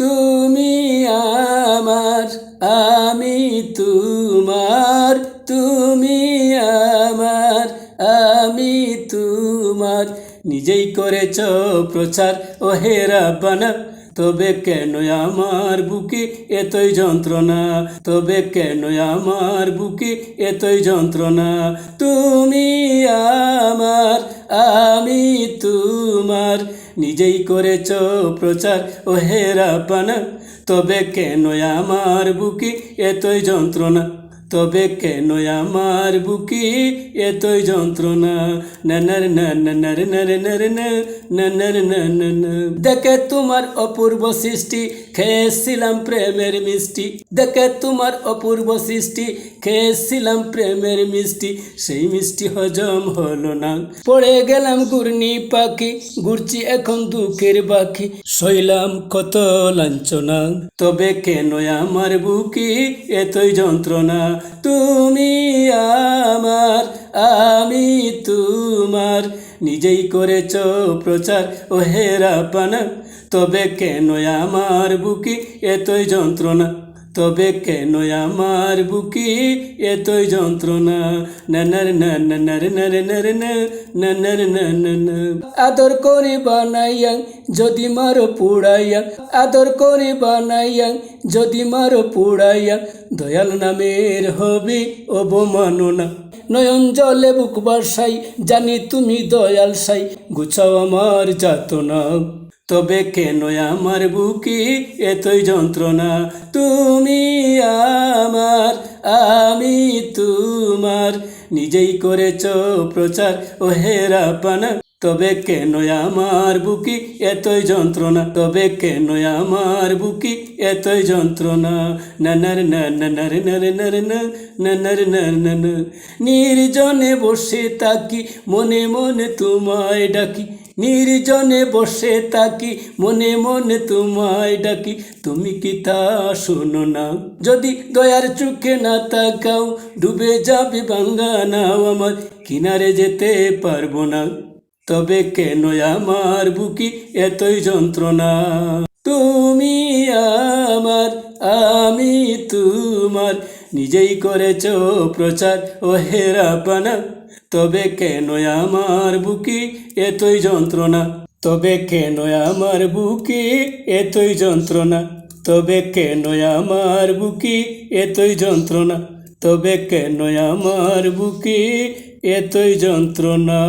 তুমি আমার, আমি তোমার, তুমি আমার, আমি তোমার। নিজেই করেছ প্রচার ও হেরা বানা তবে কেন আমার বুকে এতই যন্ত্রণা? তবে কেন আমার বুকে এতই যন্ত্রণা? তুমি আমার, আমি তোমার। নিজেই করেছ প্রচার ও হেরা পানা তবে কেন আমার বুকে এতই যন্ত্রণা? তবে কেন আমার বুকে এতই যন্ত্রণা নানার নানার নারে নারে নানার নানা দেখে তোমার অপূর্ব সৃষ্টি খেয়েছিলাম প্রেমের মিষ্টি দেখে তোমার অপূর্ব সৃষ্টি খেয়েছিলাম প্রেমের মিষ্টি সেই মিষ্টি হজম হলো না পড়ে গেলাম ঘূর্ণি পাখি ঘুরছি এখন দুঃখের বাকি সইলাম কত লাঞ্ছনা তবে কেন আমার বুকে এতই যন্ত্রণা তুমি আমার, আমি তোমার। নিজেই করেছ প্রচার ও হেরা পানা তবে কেন আমার বুকে এতই যন্ত্রণা? তবে কেন আমার বুকে এতই যন্ত্রণা নানার নানার নারে নারে নানার নানা আদর করে বানাইয়াং যদি মারো পুড়াইয়া আদর করে বানাইয়াং যদি মারো পুড়াইয়া দয়াল নামের হবে অবমাননা নয়ন জলে বুক বাসাই জানি তুমি দয়াল সাই গুছাও আমার যাতনা তবে কেন আমার বুকে এতই যন্ত্রণা তুমি আমার আমি তোমার নিজেই করেছ প্রচার ও হেরা পানা তবে কেন আমার বুকি এতই যন্ত্রণা তবে কেন আমার বুকি এতই যন্ত্রণা নানার নানার নারে নারে নানার নানার নির্জনে বসে তাকি মনে মনে তোমায় ডাকি নির্জনে বসে তাকি মনে মনে তোমায় ডাকি। তুমি কি তা শোনো না? যদি দয়ার চোখে না তাকাও, ডুবে যাবে বাঙ্গা নাও আমার। কিনারে যেতে পারব না, তবে কেন আমার বুকি এতই যন্ত্রণা? তুমি আমার, আমি তোমার। নিজেই করেছ প্রচার ও হেরা পানা তবে কেন আমার বুকে এতই যন্ত্রণা? তবে কেন আমার বুকে এতই যন্ত্রণা? তবে কেন আমার বুকে এতই যন্ত্রণা? তবে কেন আমার বুকে এতই যন্ত্রণা?